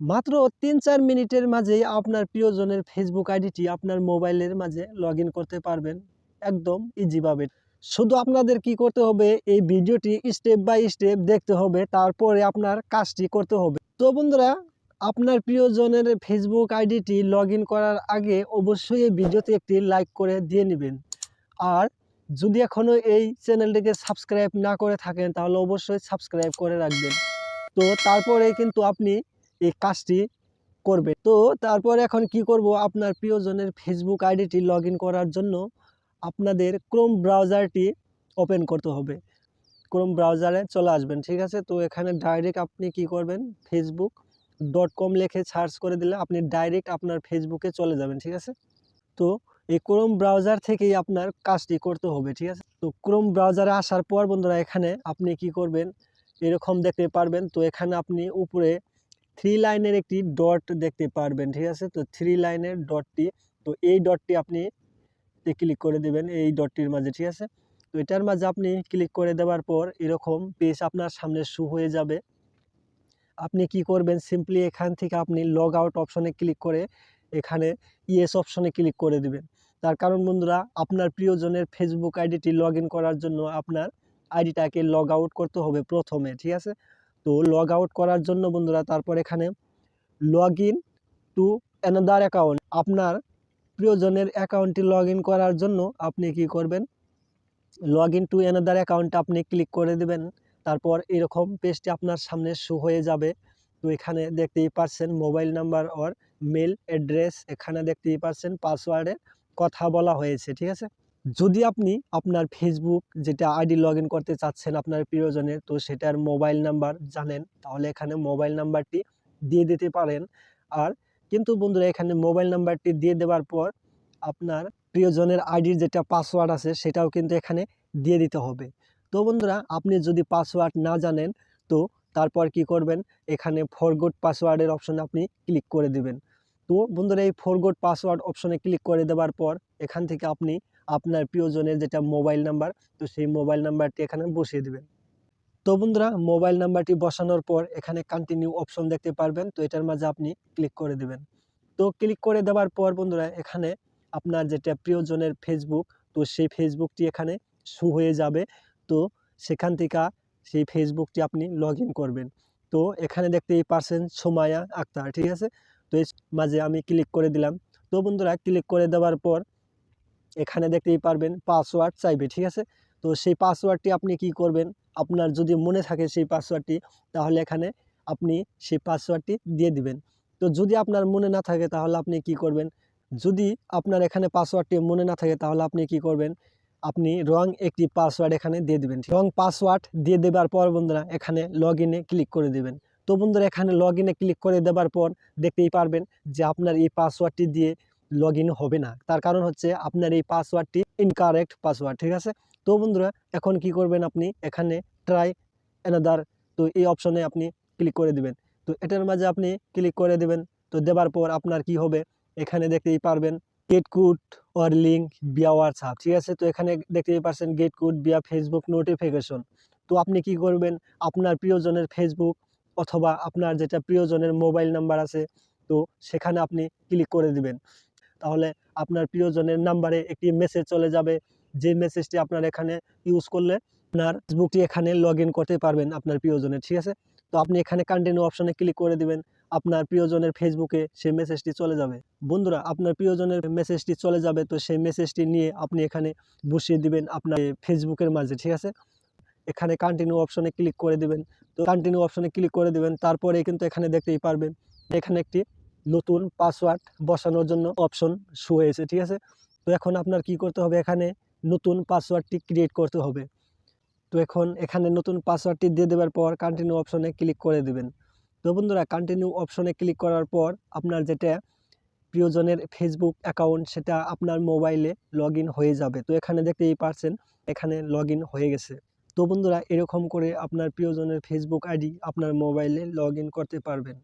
মাত্র তিন চার মিনিটের মাঝেই আপনার প্রিয়জনের ফেসবুক আইডিটি আপনার মোবাইলের মাঝে লগ করতে পারবেন। একদম ইজিভাবে শুধু আপনাদের কি করতে হবে, এই ভিডিওটি স্টেপ বাই স্টেপ দেখতে হবে, তারপরে আপনার কাজটি করতে হবে। তো বন্ধুরা, আপনার প্রিয়জনের ফেসবুক আইডিটি লগ করার আগে অবশ্যই এই ভিডিওতে একটি লাইক করে দিয়ে নেবেন। আর যদি এখনও এই চ্যানেলটিকে সাবস্ক্রাইব না করে থাকেন, তাহলে অবশ্যই সাবস্ক্রাইব করে রাখবেন। তো তারপরে কিন্তু আপনি এই কাজটি করবে। তো তারপরে এখন কি করব? আপনার প্রিয়জনের ফেসবুক আইডিটি লগ করার জন্য আপনাদের ক্রোম ব্রাউজারটি ওপেন করতে হবে। ক্রোম ব্রাউজারে চলে আসবেন, ঠিক আছে? তো এখানে ডাইরেক্ট আপনি কি করবেন? ফেসবুক ডট কম লিখে সার্চ করে দিলে আপনি ডাইরেক্ট আপনার ফেসবুকে চলে যাবেন, ঠিক আছে? তো এই ক্রোম ব্রাউজার থেকেই আপনার কাজটি করতে হবে, ঠিক আছে? তো ক্রোম ব্রাউজারে আসার পর বন্ধুরা, এখানে আপনি কি করবেন? এরকম দেখতে পারবেন। তো এখানে আপনি উপরে থ্রি লাইনের একটি ডট দেখতে পারবেন, ঠিক আছে? তো থ্রি লাইনের ডটটি, তো এই ডটটি আপনি ক্লিক করে দেবেন এই ডটটির মাঝে, ঠিক আছে? তো এটার মাঝে আপনি ক্লিক করে দেওয়ার পর এরকম পেজ আপনার সামনে শু হয়ে যাবে। আপনি কি করবেন? সিম্পলি এখান থেকে আপনি লগ আউট অপশনে ক্লিক করে এখানে ইয়েস অপশনে ক্লিক করে দিবেন। তার কারণ বন্ধুরা, আপনার প্রিয়জনের ফেসবুক আইডিটি লগ করার জন্য আপনার আইডিটাকে লগ আউট করতে হবে প্রথমে, ঠিক আছে? তো লগ আউট করার জন্য বন্ধুরা, তারপর এখানে log in to another account আপনার প্রিয়জনের অ্যাকাউন্টটি লগ করার জন্য আপনি কি করবেন? Log in to another account আপনি ক্লিক করে দেবেন। তারপর এরকম পেজটি আপনার সামনে শো হয়ে যাবে। তো এখানে দেখতেই পারছেন mobile number or mail address এখানে দেখতেই পারছেন পাসওয়ার্ডের কথা বলা হয়েছে, ঠিক আছে? যদি আপনি আপনার ফেসবুক যেটা আইডি লগ করতে চাচ্ছেন আপনার প্রিয়জনের, তো সেটার মোবাইল নাম্বার জানেন, তাহলে এখানে মোবাইল নাম্বারটি দিয়ে দিতে পারেন। আর কিন্তু বন্ধুরা, এখানে মোবাইল নাম্বারটি দিয়ে দেওয়ার পর আপনার প্রিয়জনের আইডির যেটা পাসওয়ার্ড আছে, সেটাও কিন্তু এখানে দিয়ে দিতে হবে। তো বন্ধুরা, আপনি যদি পাসওয়ার্ড না জানেন, তো তারপর কি করবেন? এখানে ফরগোড পাসওয়ার্ডের অপশনে আপনি ক্লিক করে দিবেন। তো বন্ধুরা, এই ফরগোড পাসওয়ার্ড অপশনে ক্লিক করে দেওয়ার পর এখান থেকে আপনি আপনার প্রিয়জনের যেটা মোবাইল নাম্বার, তো সেই মোবাইল নাম্বারটি এখানে বসিয়ে দেবেন। তো বন্ধুরা, মোবাইল নাম্বারটি বসানোর পর এখানে কন্টিনিউ অপশন দেখতে পারবেন, তো এটার মাঝে আপনি ক্লিক করে দেবেন। তো ক্লিক করে দেওয়ার পর বন্ধুরা, এখানে আপনার যেটা প্রিয়জনের ফেসবুক তো সেই ফেসবুকটি এখানে শু হয়ে যাবে। তো সেখান থেকে সেই ফেসবুকটি আপনি লগ করবেন। তো এখানে দেখতেই পারছেন সোমায়া আক্তার, ঠিক আছে? তো এই মাঝে আমি ক্লিক করে দিলাম। তো বন্ধুরা ক্লিক করে দেওয়ার পর এখানে দেখতেই পারবেন পাসওয়ার্ড চাইবে, ঠিক আছে? তো সেই পাসওয়ার্ডটি আপনি কি করবেন? আপনার যদি মনে থাকে সেই পাসওয়ার্ডটি তাহলে এখানে আপনি সেই পাসওয়ার্ডটি দিয়ে দিবেন। তো যদি আপনার মনে না থাকে, তাহলে আপনি কি করবেন? যদি আপনার এখানে পাসওয়ার্ডটি মনে না থাকে, তাহলে আপনি কি করবেন? আপনি রং একটি পাসওয়ার্ড এখানে দিয়ে দেবেন রং পাসওয়ার্ড দিয়ে দেবার পর বন্ধুরা, এখানে লগ ক্লিক করে দেবেন। তো বন্ধুরা, এখানে লগ ক্লিক করে দেবার পর দেখতেই পারবেন যে আপনার এই পাসওয়ার্ডটি দিয়ে লগ হবে না। তার কারণ হচ্ছে আপনার এই পাসওয়ার্ডটি ইনকারেক্ট পাসওয়ার্ড ঠিক আছে? তো বন্ধুরা, এখন কি করবেন আপনি? এখানে ট্রাই অ্যানাদার তো এই অপশনে আপনি ক্লিক করে দিবেন। তো এটার মাঝে আপনি ক্লিক করে দেবেন। তো দেবার পর আপনার কি হবে? এখানে দেখতেই পারবেন get code or link via WhatsApp ঠিক আছে? তো এখানে দেখতেই পারছেন get code via Facebook notification তো আপনি কি করবেন? আপনার প্রিয়জনের ফেসবুক অথবা আপনার যেটা প্রিয়জনের মোবাইল নাম্বার আছে, তো সেখানে আপনি ক্লিক করে দিবেন। তাহলে আপনার প্রিয়জনের নাম্বারে একটি মেসেজ চলে যাবে। যে মেসেজটি আপনার এখানে ইউজ করলে আপনার ফেসবুকটি এখানে লগ করতে পারবেন আপনার প্রিয়জনের ঠিক আছে? তো আপনি এখানে কন্টিনিউ অপশনে ক্লিক করে দিবেন, আপনার প্রিয়জনের ফেসবুকে সেই মেসেজটি চলে যাবে। বন্ধুরা, আপনার প্রিয়জনের মেসেজটি চলে যাবে, তো সেই মেসেজটি নিয়ে আপনি এখানে বসিয়ে দিবেন আপনার ফেসবুকের মাঝে, ঠিক আছে? এখানে কন্টিনিউ অপশনে ক্লিক করে দিবেন। তো কন্টিনিউ অপশনে ক্লিক করে দিবেন, তারপরে কিন্তু এখানে দেখতেই পারবেন, এখানে একটি নতুন পাসওয়ার্ড বসানোর জন্য অপশন শো হয়েছে, ঠিক আছে? তো এখন আপনার কি করতে হবে? এখানে নতুন পাসওয়ার্ডটি ক্রিয়েট করতে হবে। তো এখন এখানে নতুন পাসওয়ার্ডটি দিয়ে দেওয়ার পর কন্টিনিউ অপশনে ক্লিক করে দেবেন। তো বন্ধুরা কন্টিনিউ অপশনে ক্লিক করার পর আপনার যেটা প্রিয়জনের ফেসবুক অ্যাকাউন্ট সেটা আপনার মোবাইলে লগ হয়ে যাবে। তো এখানে দেখতেই পারছেন, এখানে লগ হয়ে গেছে। তো বন্ধুরা, এরকম করে আপনার প্রিয়জনের ফেসবুক আইডি আপনার মোবাইলে লগ করতে পারবেন।